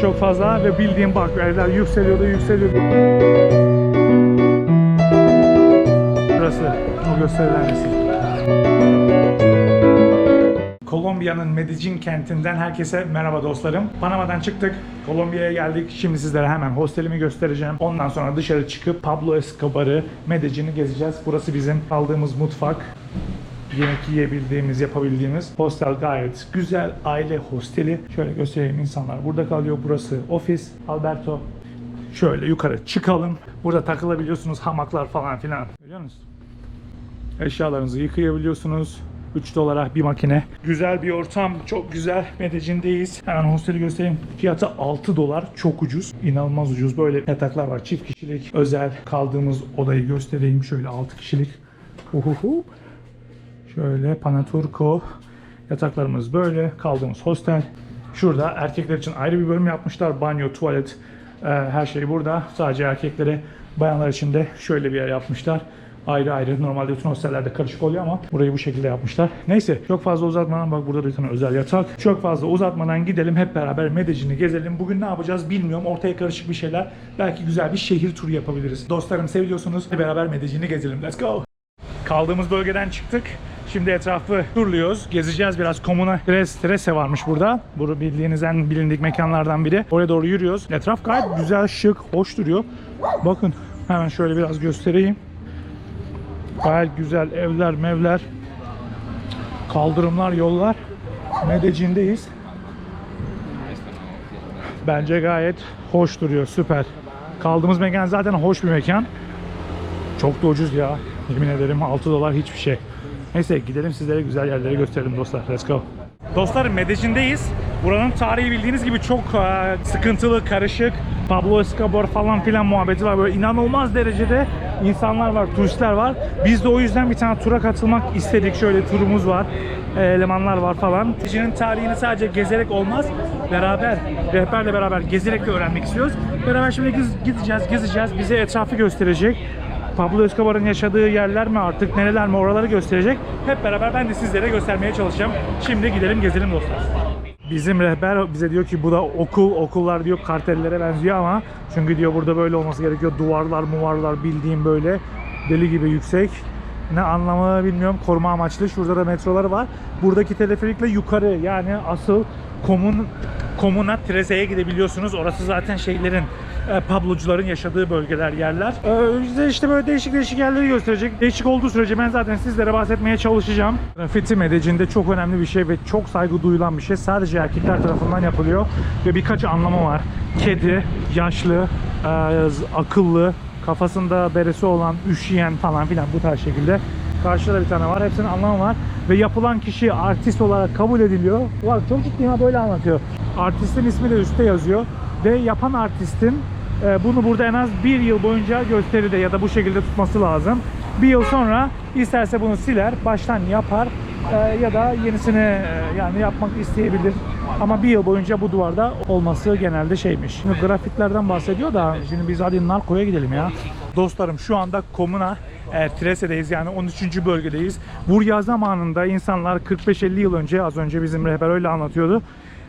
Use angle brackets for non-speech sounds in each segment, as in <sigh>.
Çok fazla ve bildiğim bak evler yükseliyordu yükseliyordu. Burası o gösterilen resim. Kolombiya'nın Medellin kentinden herkese merhaba dostlarım. Panama'dan çıktık. Kolombiya'ya geldik. Şimdi sizlere hemen hostelimi göstereceğim. Ondan sonra dışarı çıkıp Pablo Escobar'ı, Medellin'i gezeceğiz. Burası bizim aldığımız mutfak. Yemek yiyebildiğimiz, yapabildiğimiz hostel gayet güzel. Aile hosteli. Şöyle göstereyim insanlar burada kalıyor. Burası ofis. Alberto. Şöyle yukarı çıkalım. Burada takılabiliyorsunuz hamaklar falan filan. Görüyor musunuz? Eşyalarınızı yıkayabiliyorsunuz. 3 dolara bir makine. Güzel bir ortam. Çok güzel. Medellin'deyiz. Hemen hosteli göstereyim. Fiyatı 6 dolar. Çok ucuz. İnanılmaz ucuz. Böyle yataklar var. Çift kişilik. Özel kaldığımız odayı göstereyim. Şöyle 6 kişilik. Uhuhu. Şöyle Panaturco. Yataklarımız böyle. Kaldığımız hostel. Şurada erkekler için ayrı bir bölüm yapmışlar. Banyo, tuvalet, e, her şey burada. Sadece erkeklere, bayanlar için de şöyle bir yer yapmışlar. Ayrı ayrı. Normalde bütün hostellerde karışık oluyor ama burayı bu şekilde yapmışlar. Neyse çok fazla uzatmadan bak burada da bir tane özel yatak. Çok fazla uzatmadan gidelim hep beraber Medellin'i gezelim. Bugün ne yapacağız bilmiyorum. Ortaya karışık bir şeyler. Belki güzel bir şehir turu yapabiliriz. Dostlarım seviyorsunuz. Hep beraber Medellin'i gezelim. Let's go. Kaldığımız bölgeden çıktık. Şimdi etrafı turluyoruz. Gezeceğiz biraz. Komuna Tres, Trese varmış burada. Bu bildiğiniz en bilindik mekanlardan biri. Oraya doğru yürüyoruz. Etraf gayet güzel, şık, hoş duruyor. Bakın hemen şöyle biraz göstereyim. Gayet güzel evler, mevler, kaldırımlar, yollar. Medellin'deyiz. Bence gayet hoş duruyor, süper. Kaldığımız mekan zaten hoş bir mekan. Çok da ucuz ya. Yemin ederim 6 dolar hiçbir şey. Neyse gidelim sizlere güzel yerleri gösterelim dostlar. Let's go. Dostlar Medellin'deyiz. Buranın tarihi bildiğiniz gibi çok e, sıkıntılı, karışık. Pablo Escobar falan filan muhabbeti var. Böyle inanılmaz derecede insanlar var, turistler var. Biz de o yüzden bir tane tura katılmak istedik. Şöyle turumuz var. e, elemanlar var falan. Medellin'in tarihini sadece gezerek olmaz. Beraber, rehberle beraber gezerek de öğrenmek istiyoruz. Beraber şimdi gideceğiz, gezeceğiz. Bize etrafı gösterecek. Pablo Escobar'ın yaşadığı yerler mi artık nereler mi oraları gösterecek. Hep beraber ben de sizlere göstermeye çalışacağım. Şimdi gidelim gezelim dostlar. Bizim rehber bize diyor ki bu da okul, okullar diyor kartellere benziyor ama çünkü diyor burada böyle olması gerekiyor. Duvarlar, muvarlar bildiğim böyle deli gibi yüksek. Ne anlamı bilmiyorum. Koruma amaçlı. Şurada da metroları var. Buradaki teleferikle yukarı yani asıl komun Komuna Treze'ye gidebiliyorsunuz. Orası zaten şeylerin e, Pablocuların yaşadığı bölgeler, yerler. Bize işte böyle değişik değişik yerleri gösterecek. Değişik olduğu sürece ben zaten sizlere bahsetmeye çalışacağım. Grafiti Medellin'de çok önemli bir şey ve çok saygı duyulan bir şey. Sadece erkekler tarafından yapılıyor ve birkaç anlamı var. Kedi, yaşlı, e, akıllı, kafasında beresi olan, üşüyen falan filan bu tarz şekilde. Karşıda da bir tane var. Hepsinin anlamı var. Ve yapılan kişi artist olarak kabul ediliyor. Var çok ciddi ha böyle anlatıyor. Artistin ismi de üstte yazıyor. Ve yapan artistin bunu burada en az bir yıl boyunca gösteride ya da bu şekilde tutması lazım. Bir yıl sonra isterse bunu siler, baştan yapar e, ya da yenisini e, yani yapmak isteyebilir. Ama bir yıl boyunca bu duvarda olması genelde şeymiş. Şimdi grafitlerden bahsediyor da şimdi biz hadi Narko'ya gidelim ya. Dostlarım şu anda Komuna e, Trese'deyiz yani 13. bölgedeyiz. Burya zamanında insanlar 45-50 yıl önce az önce bizim rehber öyle anlatıyordu.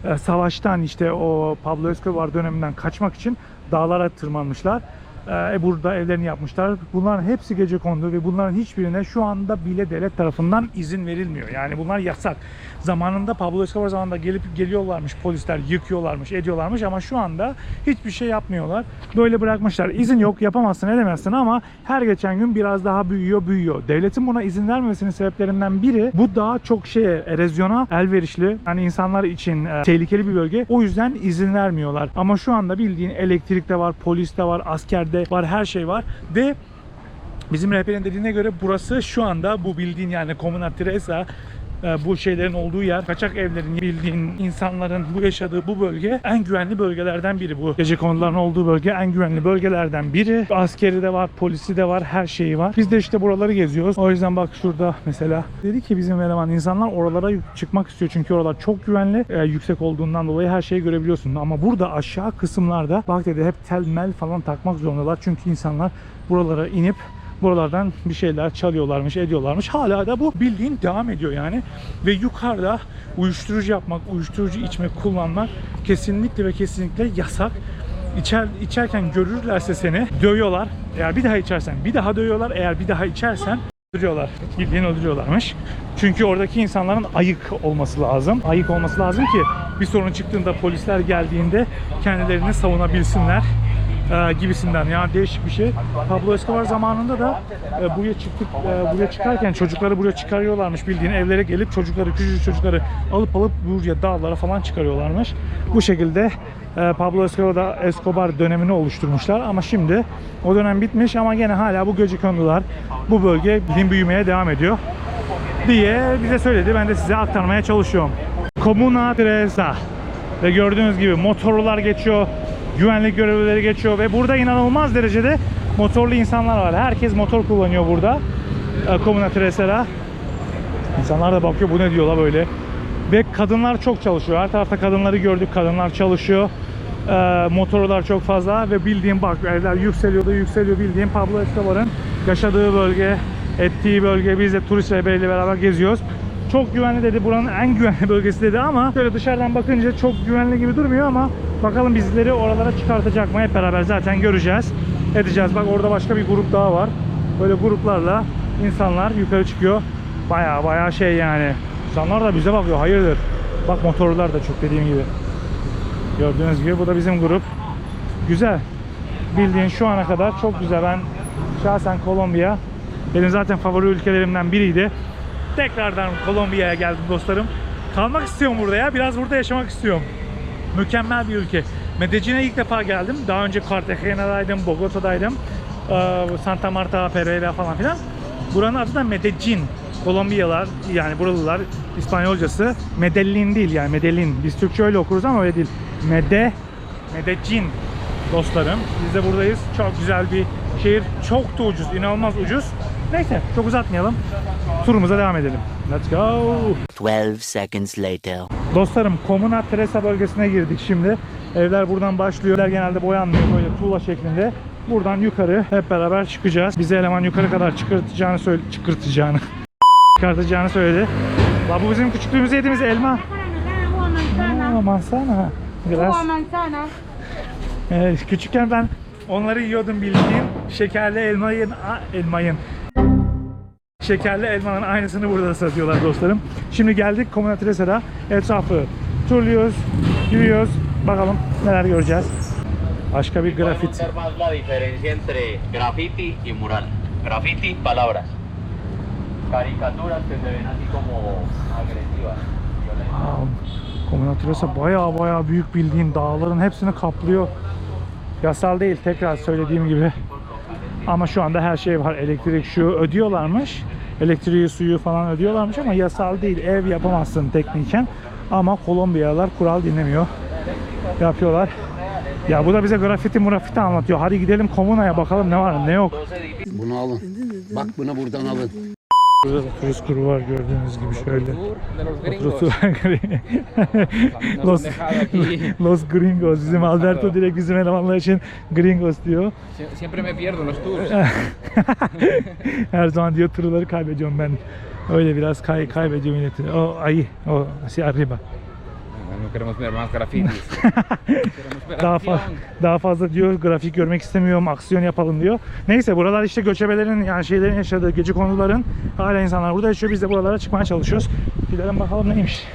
E, savaştan işte o Pablo Escobar döneminden kaçmak için dağlara tırmanmışlar. E, burada evlerini yapmışlar. Bunların hepsi gece kondu ve bunların hiçbirine şu anda bile devlet tarafından izin verilmiyor. Yani bunlar yasak. Zamanında Pablo Escobar zamanında gelip geliyorlarmış polisler yıkıyorlarmış ediyorlarmış ama şu anda hiçbir şey yapmıyorlar. Böyle bırakmışlar. İzin yok yapamazsın edemezsin ama her geçen gün biraz daha büyüyor büyüyor. Devletin buna izin vermemesinin sebeplerinden biri bu daha çok şeye erozyona elverişli. Yani insanlar için e, tehlikeli bir bölge. O yüzden izin vermiyorlar. Ama şu anda bildiğin elektrik de var, polis de var, askerde var, her şey var. Ve Bizim rehberin dediğine göre burası şu anda bu bildiğin yani Comuna Teresa bu şeylerin olduğu yer, kaçak evlerin bildiğin insanların bu yaşadığı bu bölge en güvenli bölgelerden biri bu. Gece konuların olduğu bölge en güvenli bölgelerden biri. Askeri de var, polisi de var, her şeyi var. Biz de işte buraları geziyoruz. O yüzden bak şurada mesela dedi ki bizim eleman insanlar oralara çıkmak istiyor çünkü oralar çok güvenli. E, yüksek olduğundan dolayı her şeyi görebiliyorsun. Ama burada aşağı kısımlarda bak dedi hep tel mel falan takmak zorundalar. Çünkü insanlar buralara inip buralardan bir şeyler çalıyorlarmış, ediyorlarmış. Hala da bu bildiğin devam ediyor yani. Ve yukarıda uyuşturucu yapmak, uyuşturucu içmek, kullanmak kesinlikle ve kesinlikle yasak. İçer, içerken görürlerse seni dövüyorlar. Eğer bir daha içersen bir daha dövüyorlar. Eğer bir daha içersen öldürüyorlar. Bildiğin öldürüyorlarmış. Çünkü oradaki insanların ayık olması lazım. Ayık olması lazım ki bir sorun çıktığında polisler geldiğinde kendilerini savunabilsinler e, gibisinden. Yani değişik bir şey. Pablo Escobar zamanında da e, buraya çıktık e, buraya çıkarken çocukları buraya çıkarıyorlarmış bildiğin evlere gelip çocukları küçücük çocukları alıp alıp buraya dağlara falan çıkarıyorlarmış. Bu şekilde e, Pablo Escobar, Escobar dönemini oluşturmuşlar ama şimdi o dönem bitmiş ama gene hala bu gecekondular bu bölge bildiğin büyümeye devam ediyor diye bize söyledi. Ben de size aktarmaya çalışıyorum. Comuna Teresa ve gördüğünüz gibi motorlular geçiyor, güvenlik görevlileri geçiyor ve burada inanılmaz derecede motorlu insanlar var. Herkes motor kullanıyor burada. e, Comuna Teresa'da. İnsanlar da bakıyor bu ne diyorlar böyle. Ve kadınlar çok çalışıyor. Her tarafta kadınları gördük. Kadınlar çalışıyor. Ee, motorlar çok fazla ve bildiğim bak evler yükseliyor da yükseliyor bildiğim Pablo Escobar'ın yaşadığı bölge, ettiği bölge. Biz de turist rehberiyle beraber geziyoruz. Çok güvenli dedi. Buranın en güvenli bölgesi dedi ama şöyle dışarıdan bakınca çok güvenli gibi durmuyor ama bakalım bizleri oralara çıkartacak mı hep beraber zaten göreceğiz. Edeceğiz. Bak orada başka bir grup daha var. Böyle gruplarla insanlar yukarı çıkıyor. Baya baya şey yani. İnsanlar da bize bakıyor. Hayırdır? Bak motorlar da çok dediğim gibi. Gördüğünüz gibi bu da bizim grup. Güzel. Bildiğin şu ana kadar çok güzel. Ben şahsen Kolombiya benim zaten favori ülkelerimden biriydi. Tekrardan Kolombiya'ya geldim dostlarım. Kalmak istiyorum burada ya. Biraz burada yaşamak istiyorum. Mükemmel bir ülke. Medellin'e ilk defa geldim. Daha önce Cartagena'daydım, Bogota'daydım. Ee, Santa Marta, Pereira falan filan. Buranın adı da Medellin. Kolombiyalar yani buralılar İspanyolcası Medellin değil yani Medellin. Biz Türkçe öyle okuruz ama öyle değil. Mede Medellin dostlarım. Biz de buradayız. Çok güzel bir şehir. Çok da ucuz. inanılmaz ucuz. Neyse çok uzatmayalım. Turumuza devam edelim. Let's go. 12 seconds later. Dostlarım Komuna Teresa bölgesine girdik şimdi. Evler buradan başlıyor. Evler genelde boyanmıyor böyle tuğla şeklinde. Buradan yukarı hep beraber çıkacağız. Bize eleman yukarı kadar çıkartacağını söyle çıkartacağını <laughs> çıkartacağını söyledi. La bu bizim küçüklüğümüzde yediğimiz elma. Aa, manzana, Biraz. Evet, küçükken ben onları yiyordum bildiğin şekerli elmayın elmayın şekerli elmanın aynısını burada da satıyorlar dostlarım. Şimdi geldik Teresa'da etrafı turluyoruz, yürüyoruz. Bakalım neler göreceğiz. Başka bir grafit. graffiti y mural. Graffiti, palabras. Caricaturas que se ven así como agresivas. Komuna Teresa baya baya büyük bildiğin dağların hepsini kaplıyor. Yasal değil tekrar söylediğim gibi. Ama şu anda her şey var. Elektrik şu ödüyorlarmış. Elektriği, suyu falan ödüyorlarmış ama yasal değil. Ev yapamazsın tekniken. Ama Kolombiyalılar kural dinlemiyor. Yapıyorlar. Ya bu da bize grafiti murafiti anlatıyor. Hadi gidelim Komuna'ya bakalım ne var ne yok. Bunu alın. Bak bunu buradan alın. Burada da turist kuru var gördüğünüz gibi şöyle. los gringos. <laughs> Los, Gringos. Bizim Alberto direkt bizim elemanlar için Gringos diyor. Sie- Siempre me pierdo los tours. <laughs> Her zaman diyor turları kaybediyorum ben. Öyle biraz kay kaybediyor milleti. O ayı. O así arriba. No queremos ver más grafitis. Daha, fa- daha fazla diyor grafik görmek istemiyorum, aksiyon yapalım diyor. Neyse buralar işte göçebelerin yani şeylerin yaşadığı gece konuların hala insanlar burada yaşıyor. Biz de buralara çıkmaya çalışıyoruz. Gidelim bakalım neymiş.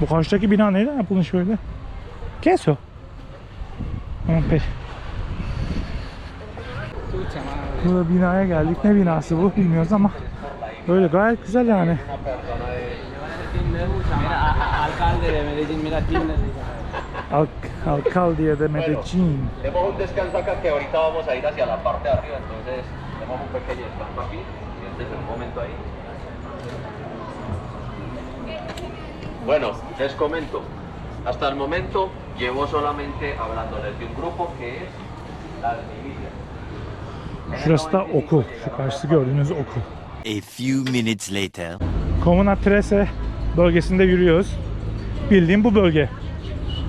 Bu karşıdaki bina neyden yapılmış böyle? Keso. Madre. Burada binaya geldik. Ne binası bu bilmiyoruz ama böyle gayet güzel yani. Mira, a- a- alcalde de Medellín, mira. Al Alcalde de Medellín. Demos un descanso acá que ahorita vamos a ir hacia la parte de arriba, entonces demos un pequeño descanso aquí. Siéntese un momento ahí. Bueno, les comento. Hasta el momento llevo solamente hablándoles de un grupo que es las milicias. Şurası da okul. Şu karşısı gördüğünüz okul. A few minutes later. Komuna Trese bölgesinde yürüyoruz. Bildiğim bu bölge.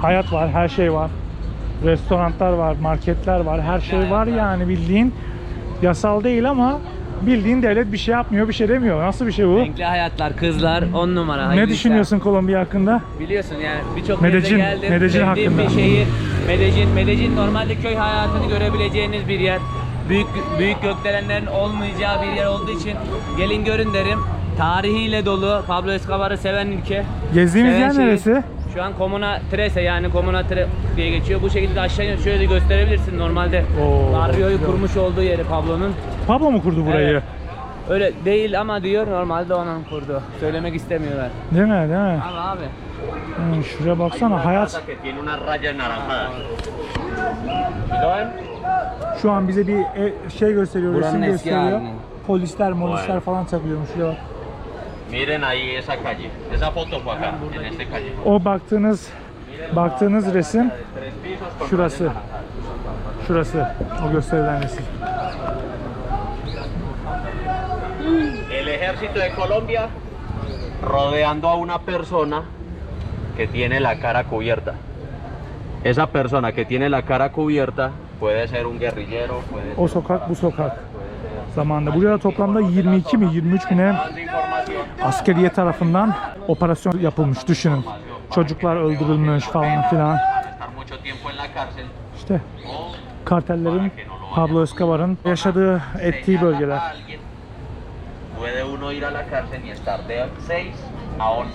Hayat var, her şey var. Restoranlar var, marketler var, her şey var yani bildiğin. Yasal değil ama bildiğin devlet bir şey yapmıyor, bir şey demiyor. Nasıl bir şey bu? Renkli hayatlar, kızlar 10 numara. Ne hayırlı düşünüyorsun Kolombiya hakkında? işler. Biliyorsun yani birçok Medellin, yerde geldim. Medellin Sevdiğim hakkında. bir şehir. Medellin, Medellin normalde köy hayatını görebileceğiniz bir yer. Büyük büyük gökdelenlerin olmayacağı bir yer olduğu için gelin görün derim. Tarihiyle dolu, Pablo Escobar'ı seven ülke. Gezdiğimiz Seven yer şehir. neresi? Şu an Comuna Trece yani Comuna Tre diye geçiyor. Bu şekilde aşağı iniyor. Şöyle de gösterebilirsin normalde. Oo, Barrio'yu kurmuş olduğu yeri Pablo'nun. Pablo mu kurdu burayı? Evet. Öyle değil ama diyor normalde onun kurdu. Söylemek istemiyorlar. Değil mi? Değil mi? Abi abi. Hmm, şuraya baksana hayat. Şu an bize bir e- şey gösteriyor, Buranın resim eski gösteriyor. halini. Polisler, molisler falan takılıyormuş. Şuraya bak. Miren ahí esa calle. Esa foto fue acá, en este calle. O baktığınız baktığınız resim şurası. Şurası. O gösterilen resim. El ejército de Colombia rodeando a una persona que tiene la cara cubierta. Esa persona que tiene la cara cubierta puede ser un guerrillero, puede O sokak bu sokak. Zamanında. Buraya toplamda 22 mi 23 mi ne ser. Askeriye tarafından operasyon yapılmış düşünün. Çocuklar öldürülmüş falan filan. İşte kartellerin Pablo Escobar'ın yaşadığı ettiği bölgeler. alguien. Puede uno ir a la cárcel y estar de 6 a 10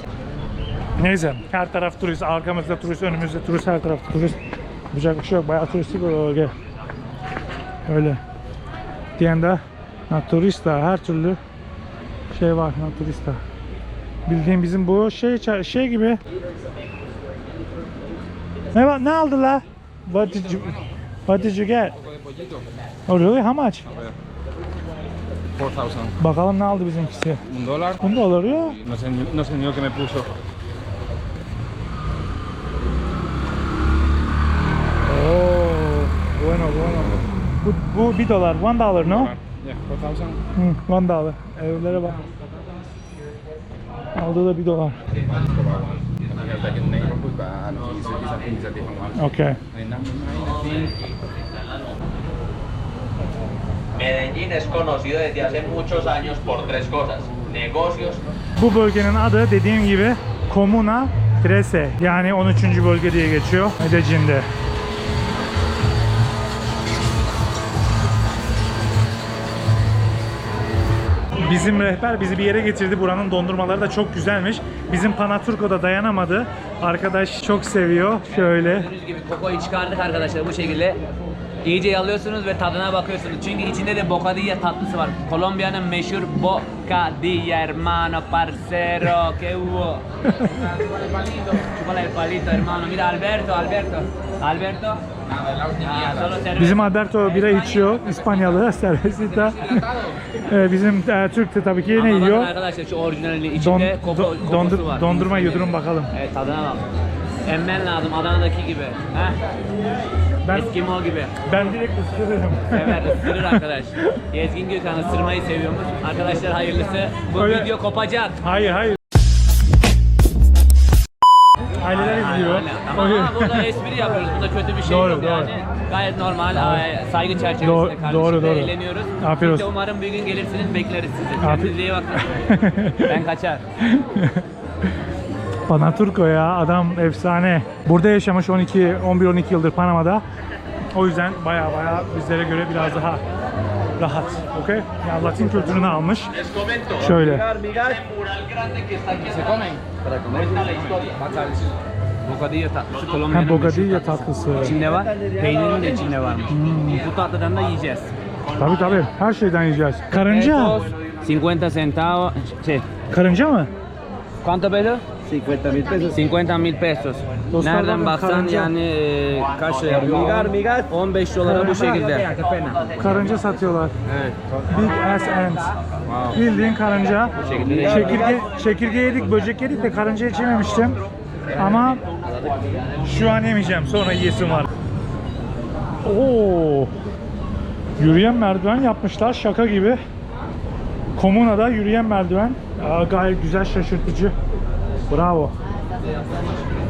Neyse her taraf turist, arkamızda turist, önümüzde turist, her tarafta turist. Yapacak bir şey yok, bayağı turistik bir bölge. Öyle. Diyende naturista, her türlü şey var naturista. Bildiğin bizim bu şey şey gibi. Ne var? Ne aldılar? What did you What did you get? Oh really? How much? 4,000. Bakalım ne aldı bizimkisi. Un dólar. Bunu da alıyor. No sé, no sé ni lo que me puso. Oh, bueno, bueno. Bu, bu bir dolar, one dollar, no? Yeah, 4,000. Hı, one dollar. Evlere bak. Aldığı da bir dolar. Hasta que un negro pues va a los 15 quizás 15 días más. Okay. Medellín es conocido desde hace muchos años por tres cosas. Negocios, Bu bölgenin adı dediğim gibi Comuna Trece. Yani 13. bölge diye geçiyor Medellin'de. Bizim rehber bizi bir yere getirdi. Buranın dondurmaları da çok güzelmiş. Bizim Panaturko da dayanamadı. Arkadaş çok seviyor. Şöyle. Gördüğünüz gibi kokoyu çıkardık arkadaşlar bu şekilde. İyice yalıyorsunuz ve tadına bakıyorsunuz. Çünkü içinde de bocadilla tatlısı var. Kolombiya'nın meşhur bocadilla hermano parcero que hubo. <laughs> Chúpale el palito hermano. Mira Alberto, Alberto. Alberto. Bizim Alberto bira içiyor. İspanyalı, <laughs> Cervecita. Ee, bizim e, Türk de tabii ki ne Ama bakın yiyor? arkadaşlar şu orijinalinin Don, içinde koko, do- dondur- var. dondurma yudurun bakalım. Evet tadına bak. Emmen lazım Adana'daki gibi. Heh. Ben Eskimo gibi. ben direkt ısırırım. Evet <laughs> ısırır arkadaş. Gezgin Gökhan ısırmayı seviyormuş. Arkadaşlar hayırlısı. Bu Öyle- video kopacak. hayır hayır. Aileler izliyor. Aynen. Ama, Öyle. ama burada espri yapıyoruz. Bunda kötü bir şey Doğru, yok doğru. yani. Gayet normal, saygı çerçevesinde Doğru, doğru, doğru. eğleniyoruz. Afiyet de olsun. umarım bir gün gelirsiniz, bekleriz sizi. Kendinize iyi bakın. <laughs> ben kaçar. <laughs> Panaturko ya adam efsane. Burada yaşamış 12 11 12 yıldır Panama'da. O yüzden baya baya bizlere göre biraz daha rahat. Okey? Yani Latin kültürünü almış. Şöyle. Bocadillo tatlısı Ha meşhur tatlısı. İçinde var, peynirin de içinde varmış. Bu tatlıdan da yiyeceğiz. Tabii tabii. Her şeyden yiyeceğiz. Karınca. 50 centavos. Sí. Karınca mı? ¿Cuánto peso? 50 mil pesos. 50 mil pesos. Nereden baksan karınca. yani e, kaç lira yapıyor? 15 dolara bu şekilde. Karınca satıyorlar. Evet. Big ass ants. Bildiğin karınca. şekilde de Çekirge, çekirge yedik, böcek yedik de karınca hiç yememiştim. Ama şu an yemeyeceğim. Sonra yiyesim var. Oo. Yürüyen merdiven yapmışlar şaka gibi. Komuna'da yürüyen merdiven. Aa, gayet güzel şaşırtıcı. Bravo.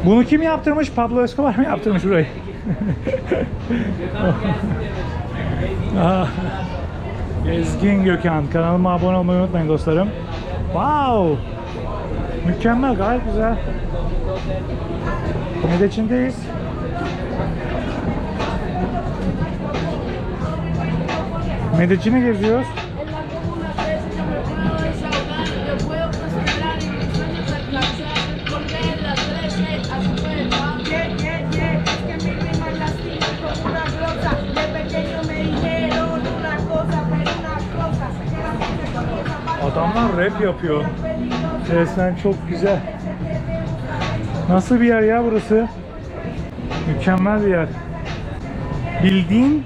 Bunu kim yaptırmış? Pablo Escobar mı yaptırmış burayı? <laughs> Ezgin Gökhan. Kanalıma abone olmayı unutmayın dostlarım. Wow! Mükemmel, gayet güzel. Medeçin'deyiz. Medeçin'i geziyoruz. Adamlar rap yapıyor. Resmen çok güzel. Nasıl bir yer ya burası? Mükemmel bir yer. Bildiğin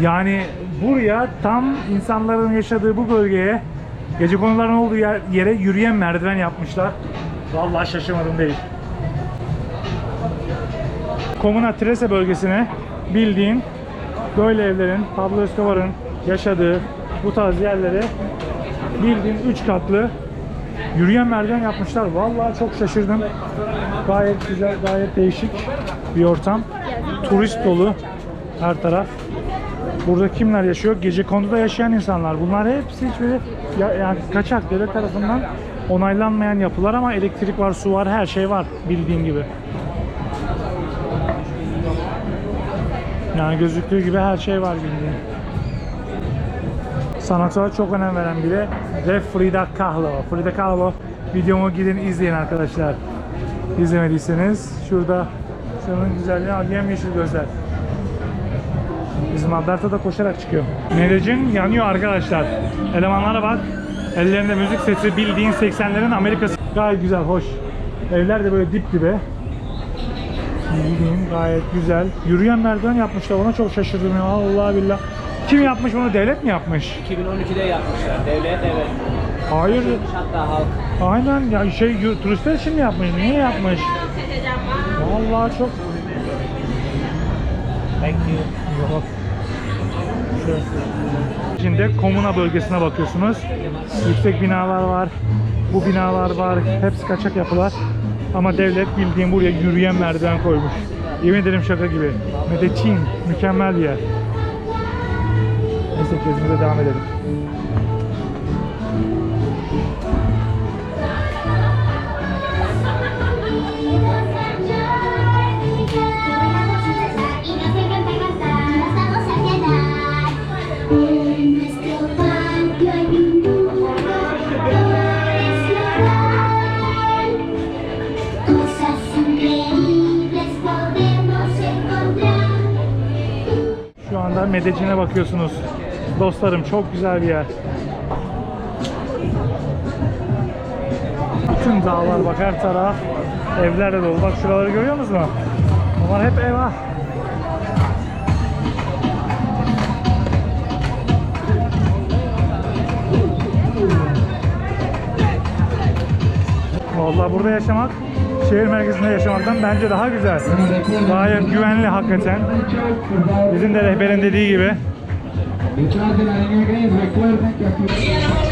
yani buraya tam insanların yaşadığı bu bölgeye gece konuların olduğu yer, yere yürüyen merdiven yapmışlar. Vallahi şaşırmadım değil. Komuna Trese bölgesine bildiğin böyle evlerin, Pablo Escobar'ın yaşadığı bu tarz yerlere bildiğin 3 katlı yürüyen merdiven yapmışlar. Vallahi çok şaşırdım. Gayet güzel, gayet değişik bir ortam. Turist dolu her taraf. Burada kimler yaşıyor? Gece konduda yaşayan insanlar. Bunlar hepsi hiçbiri ya, yani kaçak devlet tarafından onaylanmayan yapılar ama elektrik var, su var, her şey var bildiğin gibi. Yani gözüktüğü gibi her şey var bildiğin. Sanata çok önem veren biri ve Frida Kahlo. Frida Kahlo videomu gidin izleyin arkadaşlar. İzlemediyseniz şurada şunun güzelliği al yemyeşil gözler. Bizim Alberto da koşarak çıkıyor. Medellin yanıyor arkadaşlar. Elemanlara bak. Ellerinde müzik sesi bildiğin 80'lerin Amerikası. Gayet güzel, hoş. Evler de böyle dip dibe. Bildiğin gayet güzel. Yürüyen merdiven yapmışlar. Ona çok şaşırdım ya. Allah billah. Kim yapmış bunu? Devlet mi yapmış? 2012'de yapmışlar. Devlet evet. Hayır. Hatta halk. Aynen ya şey turistler için mi yapmış? Niye yapmış? Vallahi çok Thank you. Yok. Şimdi komuna bölgesine bakıyorsunuz. Yüksek binalar var. Bu binalar var. Hepsi kaçak yapılar. Ama devlet bildiğin buraya yürüyen merdiven koymuş. Yemin ederim şaka gibi. Medellin mükemmel bir yer. Neyse gezimize devam edelim. Şu anda Medellin'e bakıyorsunuz. Dostlarım çok güzel bir yer. Bütün dağlar bak her taraf evlerle dolu. Bak şuraları görüyor musunuz? Bunlar hep ev ha. Vallahi burada yaşamak şehir merkezinde yaşamaktan bence daha güzel. Gayet güvenli hakikaten. Bizim de rehberin dediği gibi. Detrás de la línea recuerden que aquí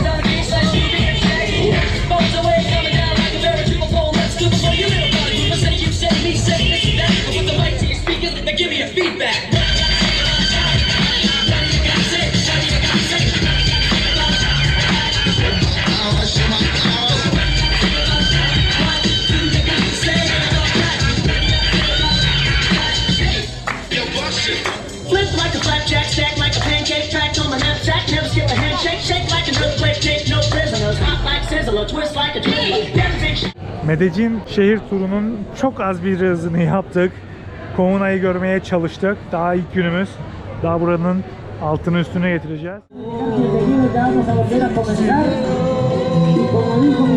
Medellin şehir turunun çok az bir hızını yaptık. Komuna'yı görmeye çalıştık. Daha ilk günümüz. Daha buranın altını üstüne getireceğiz. bienvenidos ya vamos a volver a comenzar. Y como dijo mi